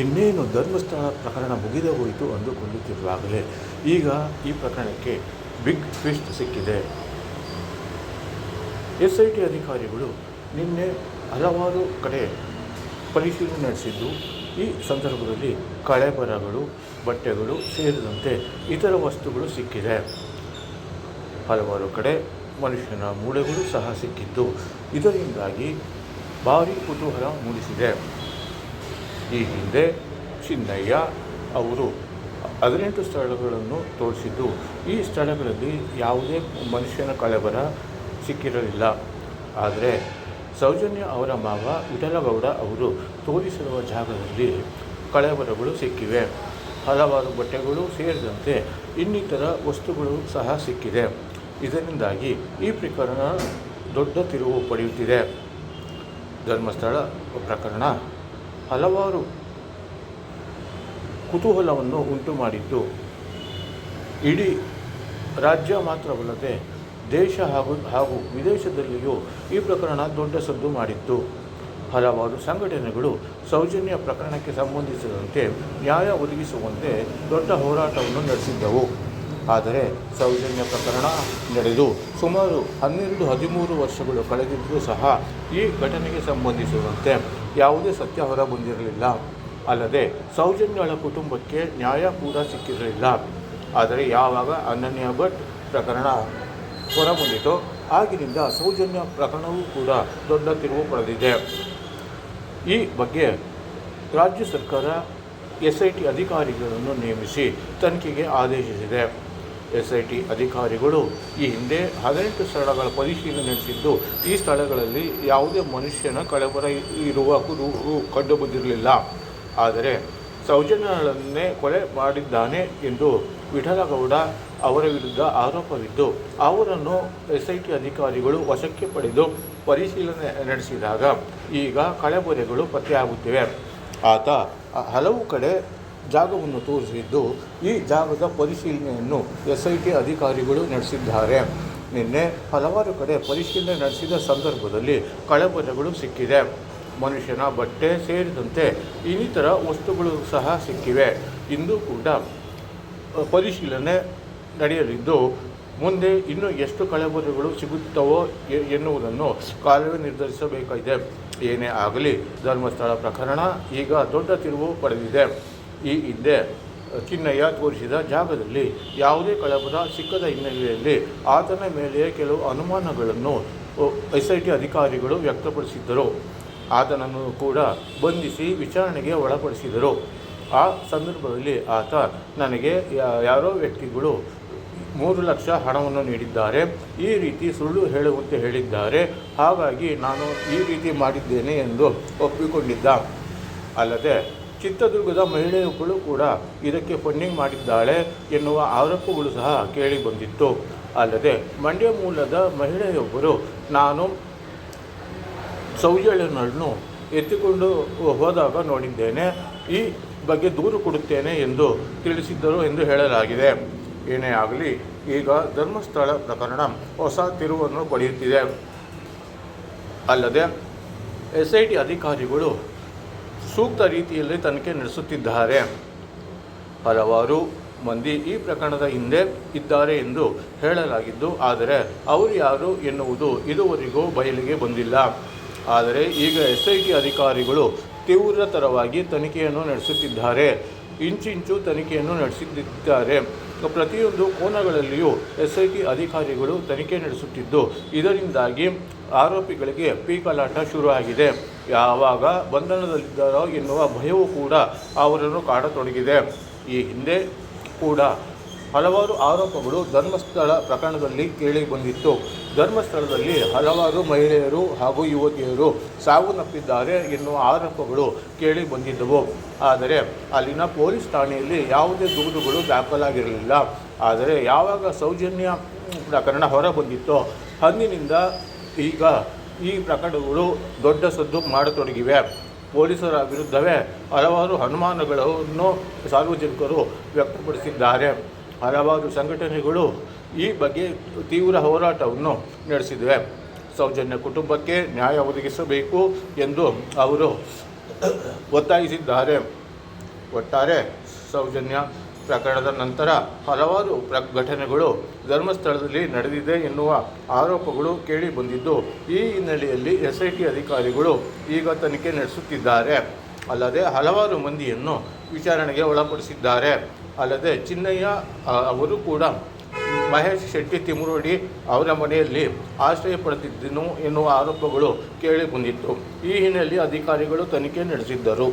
ಇನ್ನೇನು ಧರ್ಮಸ್ಥಳ ಪ್ರಕರಣ ಮುಗಿದೇ ಹೋಯಿತು ಅಂದುಕೊಳ್ಳುತ್ತಿರುವಾಗಲೇ ಈಗ ಈ ಪ್ರಕರಣಕ್ಕೆ ಬಿಗ್ ಟ್ವಿಸ್ಟ್ ಸಿಕ್ಕಿದೆ. ಎಸ್ ಐ ಟಿ ಅಧಿಕಾರಿಗಳು ನಿನ್ನೆ ಹಲವಾರು ಕಡೆ ಪರಿಶೀಲನೆ ನಡೆಸಿದ್ದು, ಈ ಸಂದರ್ಭದಲ್ಲಿ ಕಳೆಬರಗಳು, ಬಟ್ಟೆಗಳು ಸೇರಿದಂತೆ ಇತರ ವಸ್ತುಗಳು ಸಿಕ್ಕಿದೆ. ಹಲವಾರು ಕಡೆ ಮನುಷ್ಯನ ಮೂಳೆಗಳು ಸಹ ಸಿಕ್ಕಿದ್ದು. ಇದರಿಂದಾಗಿ ಭಾರಿ ಕುತೂಹಲ ಮೂಡಿಸಿದೆ. ಈ ಹಿಂದೆ ಚಿನ್ನಯ್ಯ ಅವರು ಹದಿನೆಂಟು ಸ್ಥಳಗಳನ್ನು ತೋರಿಸಿದ್ದು, ಈ ಸ್ಥಳಗಳಲ್ಲಿ ಯಾವುದೇ ಮನುಷ್ಯನ ಕಳೆಬರ ಸಿಕ್ಕಿರಲಿಲ್ಲ. ಆದರೆ ಸೌಜನ್ಯ ಅವರ ಮಾವ ವಿಠಲಗೌಡ ಅವರು ತೋರಿಸಿರುವ ಜಾಗದಲ್ಲಿ ಕಳೆಬರಗಳು ಸಿಕ್ಕಿವೆ. ಹಲವಾರು ಬಟ್ಟೆಗಳು ಸೇರಿದಂತೆ ಇನ್ನಿತರ ವಸ್ತುಗಳು ಸಹ ಸಿಕ್ಕಿದೆ. ಇದರಿಂದಾಗಿ ಈ ಪ್ರಕರಣ ದೊಡ್ಡ ತಿರುವು ಪಡೆಯುತ್ತಿದೆ. ಧರ್ಮಸ್ಥಳ ಪ್ರಕರಣ. ಹಲವಾರು ಕುತೂಹಲವನ್ನು ಉಂಟು ಮಾಡಿದ್ದು. ಇಡೀ ರಾಜ್ಯ ಮಾತ್ರವಲ್ಲದೆ ದೇಶ ಹಾಗೂ ಹಾಗೂ ವಿದೇಶದಲ್ಲಿಯೂ ಈ ಪ್ರಕರಣ ದೊಡ್ಡ ಸದ್ದು ಮಾಡಿತ್ತು. ಹಲವಾರು ಸಂಘಟನೆಗಳು ಸೌಜನ್ಯ ಪ್ರಕರಣಕ್ಕೆ ಸಂಬಂಧಿಸಿದಂತೆ ನ್ಯಾಯ ಒದಗಿಸುವಂತೆ ದೊಡ್ಡ ಹೋರಾಟವನ್ನು ನಡೆಸಿದ್ದವು. ಆದರೆ ಸೌಜನ್ಯ ಪ್ರಕರಣ ನಡೆದು ಸುಮಾರು ಹನ್ನೆರಡು ಹದಿಮೂರು ವರ್ಷಗಳು ಕಳೆದಿದ್ದರೂ ಸಹ ಈ ಘಟನೆಗೆ ಸಂಬಂಧಿಸಿದಂತೆ ಯಾವುದೇ ಸತ್ಯ ಹೊರಬಂದಿರಲಿಲ್ಲ ಅಲ್ಲದೆ ಸೌಜನ್ಯಳ ಕುಟುಂಬಕ್ಕೆ ನ್ಯಾಯ ಕೂಡ ಸಿಕ್ಕಿರಲಿಲ್ಲ. ಆದರೆ ಯಾವಾಗ ಅನನ್ಯ ಭಟ್ ಪ್ರಕರಣ ಹೊರಬಂದಿತೋ, ಆಗಿನಿಂದ ಸೌಜನ್ಯ ಪ್ರಕರಣವೂ ಕೂಡ ದೊಡ್ಡ ತಿರುವು ಪಡೆದಿದೆ. ಈ ಬಗ್ಗೆ ರಾಜ್ಯ ಸರ್ಕಾರ ಎಸ್ ಐ ಟಿ ಅಧಿಕಾರಿಗಳನ್ನು ನೇಮಿಸಿ ತನಿಖೆಗೆ ಆದೇಶಿಸಿದೆ. ಎಸ್ ಐ ಟಿ ಅಧಿಕಾರಿಗಳು ಈ ಹಿಂದೆ ಹದಿನೆಂಟು ಸ್ಥಳಗಳ ಪರಿಶೀಲನೆ ನಡೆಸಿದ್ದು, ಈ ಸ್ಥಳಗಳಲ್ಲಿ ಯಾವುದೇ ಮನುಷ್ಯನ ಕಳಬರ ಇರುವ ಕುರು ಕಂಡುಬಂದಿರಲಿಲ್ಲ. ಆದರೆ ಸೌಜನ್ಯಗಳನ್ನೇ ಕೊಲೆ ಮಾಡಿದ್ದಾನೆ ಎಂದು ವಿಠಲಗೌಡ ಅವರ ವಿರುದ್ಧ ಆರೋಪವಿದ್ದು, ಅವರನ್ನು ಎಸ್ ಐ ಟಿ ಅಧಿಕಾರಿಗಳು ವಶಕ್ಕೆ ಪಡೆದು ಪರಿಶೀಲನೆ ನಡೆಸಿದಾಗ ಈಗ ಕಳೆಬೊರೆಗಳು ಪತ್ತೆಯಾಗುತ್ತಿವೆ. ಆತ ಹಲವು ಕಡೆ ಜಾಗವನ್ನು ತೋರಿಸಿದ್ದು ಈ ಜಾಗದ ಪರಿಶೀಲನೆಯನ್ನು ಎಸ್ ಐ ಟಿ ಅಧಿಕಾರಿಗಳು ನಡೆಸಿದ್ದಾರೆ. ನಿನ್ನೆ ಹಲವಾರು ಕಡೆ ಪರಿಶೀಲನೆ ನಡೆಸಿದ ಸಂದರ್ಭದಲ್ಲಿ ಕಳಬರಗಳು ಸಿಕ್ಕಿದೆ. ಮನುಷ್ಯನ ಬಟ್ಟೆ ಸೇರಿದಂತೆ ಇನ್ನಿತರ ವಸ್ತುಗಳು ಸಹ ಸಿಕ್ಕಿವೆ. ಇಂದು ಕೂಡ ಪರಿಶೀಲನೆ ನಡೆಯಲಿದ್ದು, ಮುಂದೆ ಇನ್ನೂ ಎಷ್ಟು ಕಳಬರಗಳು ಸಿಗುತ್ತವೋ ಎನ್ನುವುದನ್ನು ಕಾಲವೇ ನಿರ್ಧರಿಸಬೇಕಾಗಿದೆ ಏನೇ ಆಗಲಿ, ಧರ್ಮಸ್ಥಳ ಪ್ರಕರಣ ಈಗ ದೊಡ್ಡ ತಿರುವು ಪಡೆದಿದೆ. ಈ ಹಿಂದೆ ಚಿನ್ನಯ್ಯ ತೋರಿಸಿದ ಜಾಗದಲ್ಲಿ ಯಾವುದೇ ಕಳಬರ ಸಿಕ್ಕದ ಹಿನ್ನೆಲೆಯಲ್ಲಿ ಆತನ ಮೇಲೆ ಕೆಲವು ಅನುಮಾನಗಳನ್ನು ಎಸ್ ಐ ಟಿ ಅಧಿಕಾರಿಗಳು ವ್ಯಕ್ತಪಡಿಸಿದ್ದರು. ಆತನನ್ನು ಕೂಡ ಬಂಧಿಸಿ ವಿಚಾರಣೆಗೆ ಒಳಪಡಿಸಿದರು ಆ ಸಂದರ್ಭದಲ್ಲಿ ಆತ, ನನಗೆ ಯಾರೋ ವ್ಯಕ್ತಿಗಳು ಮೂರು ಲಕ್ಷ ಹಣವನ್ನು ನೀಡಿದ್ದಾರೆ, ಈ ರೀತಿ ಸುಳ್ಳು ಹೇಳುವಂತೆ ಹೇಳಿದ್ದಾರೆ, ಹಾಗಾಗಿ ನಾನು ಈ ರೀತಿ ಮಾಡಿದ್ದೇನೆ ಎಂದು ಒಪ್ಪಿಕೊಂಡಿದ್ದ. ಅಲ್ಲದೆ ಚಿತ್ರದುರ್ಗದ ಮಹಿಳೆಯೊಬ್ಬಳು ಕೂಡ ಇದಕ್ಕೆ ಫಂಡಿಂಗ್ ಮಾಡಿದ್ದಾಳೆ ಎನ್ನುವ ಆರೋಪಗಳು ಸಹ ಕೇಳಿ ಬಂದಿತ್ತು. ಅಲ್ಲದೆ ಮಂಡ್ಯ ಮೂಲದ ಮಹಿಳೆಯೊಬ್ಬರು, ನಾನು ಸೌಜನ್ಯನನ್ನು ಎತ್ತಿಕೊಂಡು ಹೋದಾಗ ನೋಡಿದ್ದೇನೆ, ಈ ಬಗ್ಗೆ ದೂರು ಕೊಡುತ್ತೇನೆ ಎಂದು ತಿಳಿಸಿದ್ದರು ಎಂದು ಹೇಳಲಾಗಿದೆ. ಏನೇ ಆಗಲಿ, ಈಗ ಧರ್ಮಸ್ಥಳ ಪ್ರಕರಣ ಹೊಸ ತಿರುವನ್ನು ಪಡೆಯುತ್ತಿದೆ. ಅಲ್ಲದೆ ಎಸ್ ಐ ಟಿ ಅಧಿಕಾರಿಗಳು ಸೂಕ್ತ ರೀತಿಯಲ್ಲಿ ತನಿಖೆ ನಡೆಸುತ್ತಿದ್ದಾರೆ. ಹಲವಾರು ಮಂದಿ ಈ ಪ್ರಕರಣದ ಹಿಂದೆ ಇದ್ದಾರೆ ಎಂದು ಹೇಳಲಾಗಿದ್ದು, ಆದರೆ ಅವರು ಯಾರು ಎನ್ನುವುದು ಇದುವರೆಗೂ ಬಯಲಿಗೆ ಬಂದಿಲ್ಲ. ಆದರೆ ಈಗ ಎಸ್ ಐ ಟಿ ಅಧಿಕಾರಿಗಳು ತೀವ್ರತರವಾಗಿ ತನಿಖೆಯನ್ನು ನಡೆಸುತ್ತಿದ್ದಾರೆ. ಇಂಚಿಂಚು ತನಿಖೆಯನ್ನು ನಡೆಸುತ್ತಿದ್ದಾರೆ ಪ್ರತಿಯೊಂದು ಕೋನಗಳಲ್ಲಿಯೂ ಎಸ್ಐಟಿ ಅಧಿಕಾರಿಗಳು ತನಿಖೆ ನಡೆಸುತ್ತಿದ್ದು, ಇದರಿಂದಾಗಿ ಆರೋಪಿಗಳಿಗೆ ಪೀಕಲಾಟ ಶುರುವಾಗಿದೆ. ಯಾವಾಗ ಬಂಧನದಲ್ಲಿದ್ದಾರೋ ಎನ್ನುವ ಭಯವೂ ಕೂಡ ಅವರನ್ನು ಕಾಡತೊಡಗಿದೆ. ಈ ಹಿಂದೆ ಕೂಡ ಹಲವಾರು ಆರೋಪಗಳು ಧರ್ಮಸ್ಥಳ ಪ್ರಕರಣದಲ್ಲಿ ಕೇಳಿ ಬಂದಿತ್ತು. ಧರ್ಮಸ್ಥಳದಲ್ಲಿ ಹಲವಾರು ಮಹಿಳೆಯರು ಹಾಗೂ ಯುವತಿಯರು ಸಾವನ್ನಪ್ಪಿದ್ದಾರೆ ಎನ್ನುವ ಆರೋಪಗಳು ಕೇಳಿ ಬಂದಿದ್ದವು. ಆದರೆ ಅಲ್ಲಿನ ಪೊಲೀಸ್ ಠಾಣೆಯಲ್ಲಿ ಯಾವುದೇ ದೂರುಗಳು ದಾಖಲಾಗಿರಲಿಲ್ಲ. ಆದರೆ ಯಾವಾಗ ಸೌಜನ್ಯ ಪ್ರಕರಣ ಹೊರಬಂದಿತ್ತೋ ಅಂದಿನಿಂದ ಈಗ ಈ ಪ್ರಕರಣಗಳು ದೊಡ್ಡ ಸದ್ದು ಮಾಡತೊಡಗಿವೆ. ಪೊಲೀಸರ ವಿರುದ್ಧವೇ ಹಲವಾರು ಅನುಮಾನಗಳನ್ನು ಸಾರ್ವಜನಿಕರು ವ್ಯಕ್ತಪಡಿಸಿದ್ದಾರೆ. ಹಲವಾರು ಸಂಘಟನೆಗಳು ಈ ಬಗ್ಗೆ ತೀವ್ರ ಹೋರಾಟವನ್ನು ನಡೆಸಿವೆ ಸೌಜನ್ಯ ಕುಟುಂಬಕ್ಕೆ ನ್ಯಾಯ ಒದಗಿಸಬೇಕು ಎಂದು ಅವರು ಒತ್ತಾಯಿಸಿದ್ದಾರೆ. ಒಟ್ಟಾರೆ ಸೌಜನ್ಯ ಪ್ರಕರಣದ ನಂತರ ಹಲವಾರು ಪ್ರ ಘಟನೆಗಳು ಧರ್ಮಸ್ಥಳದಲ್ಲಿ ನಡೆದಿದೆ ಎನ್ನುವ ಆರೋಪಗಳು ಕೇಳಿ ಬಂದಿದ್ದು ಈ ಹಿನ್ನೆಲೆಯಲ್ಲಿ ಎಸ್ ಐ ಟಿ ಅಧಿಕಾರಿಗಳು ಈಗ ತನಿಖೆ ನಡೆಸುತ್ತಿದ್ದಾರೆ. ಅಲ್ಲದೆ ಹಲವಾರು ಮಂದಿಯನ್ನು ವಿಚಾರಣೆಗೆ ಒಳಪಡಿಸಿದ್ದಾರೆ. ಅಲ್ಲದೆ ಚಿನ್ನಯ್ಯ ಅವರು ಕೂಡ ಮಹೇಶ್ ಶೆಟ್ಟಿ ತಿಮುರೋಡಿ ಅವರ ಮನೆಯಲ್ಲಿ ಆಶ್ರಯ ಪಡೆದಿದ್ದನು ಎನ್ನುವ ಆರೋಪಗಳು ಕೇಳಿ ಬಂದಿತ್ತು ಈ ಹಿನ್ನೆಲೆಯಲ್ಲಿ ಅಧಿಕಾರಿಗಳು ತನಿಖೆ ನಡೆಸಿದ್ದರು.